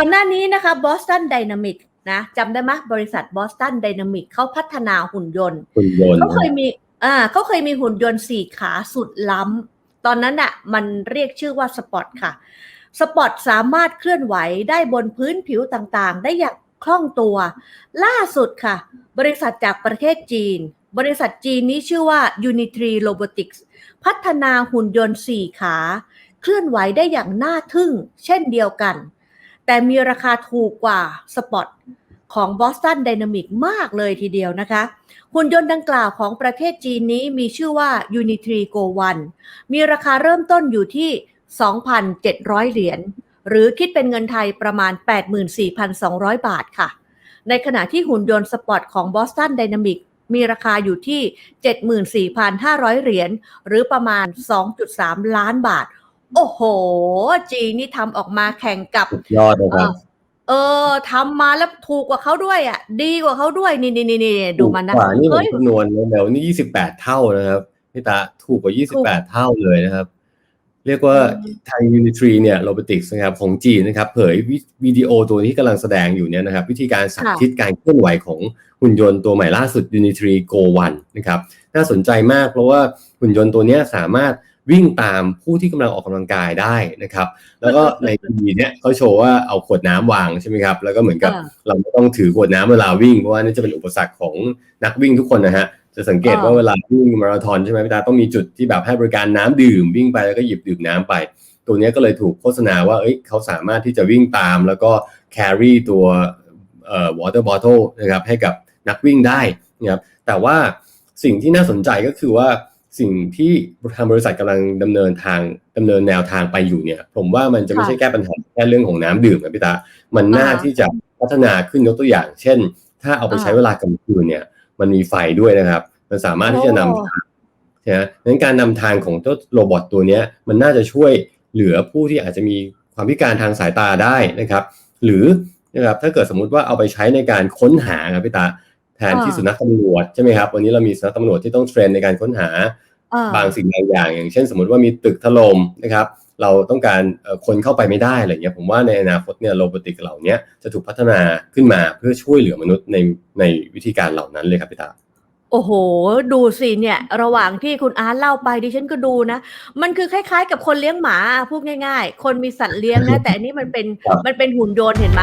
ก่อนหน้านี้นะคะ Boston Dynamic นะจำได้ไหมบริษัท Boston Dynamic เขาพัฒนาหุ่นยนต์คุณยนต์เขาเคยมีอ่าเขาเคยมีหุ่นยนต์สี่ขาสุดล้ำ ตอนนั้นอะ่ะมันเรียกชื่อว่าสปอตค่ะ สปอตสามารถเคลื่อนไหวได้บนพื้นผิวต่างๆ ได้อย่างคล่องตัว ล่าสุดค่ะ บริษัทจากประเทศจีน บริษัทจีนนี้ชื่อว่า Unitree Robotics พัฒนาหุ่นยนต์สี่ขา เคลื่อนไหวได้อย่างน่าทึ่ง เช่นเดียวกัน แต่มีราคาถูกกว่าสปอตของ Boston Dynamic มากเลยทีเดียวนะคะ หุ่นยนต์ดังกล่าวของประเทศจีนนี้มีชื่อว่า Unitree Go One มีราคาเริ่มต้นอยู่ที่ 2,700 เหรียญ หรือคิดเป็นเงินไทยประมาณ 84,200 บาทค่ะ ในขณะที่หุ่นยนต์สปอร์ตของ Boston Dynamic มีราคาอยู่ที่ 74,500 เหรียญ หรือประมาณ 2.3 ล้านบาท โอ้โห จีนนี่ทำออกมาแข่งกับ สุดยอดนะครับ เออทำมาแล้วถูกกว่าเขาด้วยอะ ดีกว่าเขาด้วย นี่นี่นี่นี่ดูมันนะถูกกว่านี่ผมเฮ้ย คำนวณแล้วนี่ยี่สิบแปดเท่านะครับพี่ตาถูกกว่ายี่สิบแปดเท่าเลยนะครับ เรียกว่าอืมทาง Unitry เนี่ย Robotics นะครับของจีนนะครับ เผยวิวิดีโอตัวที่กำลังแสดงอยู่เนี่ยนะครับ วิธีการสาธิตการเคลื่อนไหวของหุ่นยนต์ตัวใหม่ล่าสุด Unitry Go One นะครับ น่าสนใจมากเพราะว่าหุ่นยนต์ตัวเนี้ยสามารถ วิ่งตามผู้ที่กำลังออกกำลังกายได้นะครับ แล้วก็ในทีวีเนี่ยเขาโชว์ว่าเอาขวดน้ำวางใช่ไหมครับ แล้วก็เหมือนกับอ่าเราไม่ต้องถือขวดน้ำเวลาวิ่งเพราะว่านี่จะเป็นอุปสรรคของนักวิ่งทุกคนนะฮะจะสังเกตอ่าว่าเวลาวิ่งมาราธอนใช่ไหมพี่ตาต้องมีจุดที่แบบให้บริการน้ำดื่ม วิ่งไปแล้วก็หยิบดื่มน้ำไป ตัวเนี้ยก็เลยถูกโฆษณาว่าเอ้ยเขาสามารถที่จะวิ่งตาม แล้วก็ carry ตัวเอ่อ water bottle นะครับให้กับนักวิ่งได้นะครับแต่ว่าสิ่งที่น่าสนใจก็คือว่า สิ่งที่ทางบริษัทกำลังดำเนินทางดำเนินแนวทางไปอยู่เนี่ย ผมว่ามันจะไม่ใช่แก้ปัญหาแค่เรื่องของน้ำดื่มนะพี่ตา มันน่าอ่าที่จะพัฒนาขึ้นยกตัวอย่าง เช่น ถ้าเอาไปใช้อ่าเวลากลางคืนเนี่ย มันมีไฟด้วยนะครับ มันสามารถที่จะนำโอ้ทางนะงั้นการนำทางของเจ้าโรบอทตัวเนี้ยมันน่าจะช่วยเหลือผู้ที่อาจจะมีความพิการทางสายตาได้นะครับ หรือนะครับถ้าเกิดสมมุติว่าเอาไปใช้ในการค้นหาครับพี่ตา แทนที่อ่าสุนัขตำรวจใช่ไหมครับวันนี้เรามีสุนัขตำรวจที่ต้องเทรนในการค้นหาอ่าบางสิ่งบางอย่าง อย่างเช่น สมมติว่ามีตึกถล่มนะครับ เราต้องการเอ่อคนเข้าไปไม่ได้อะไรเงี้ยผมว่าในอนาคตเนี่ยโรบอติกเหล่าเนี้ยจะถูกพัฒนาขึ้นมาเพื่อช่วยเหลือมนุษย์ในในวิธีการเหล่านั้นเลยครับพี่ตาโอ้โห ดูสิเนี่ย ระหว่างที่คุณอาร์ตเล่าไปดิฉันก็ดูนะ มันคือคล้ายๆ กับคนเลี้ยงหมาพูดง่าย ๆ คนมีสัตว์เลี้ยงนะ แต่อันนี้มันเป็นครับมันเป็นหุ่นยนต์เห็นไหม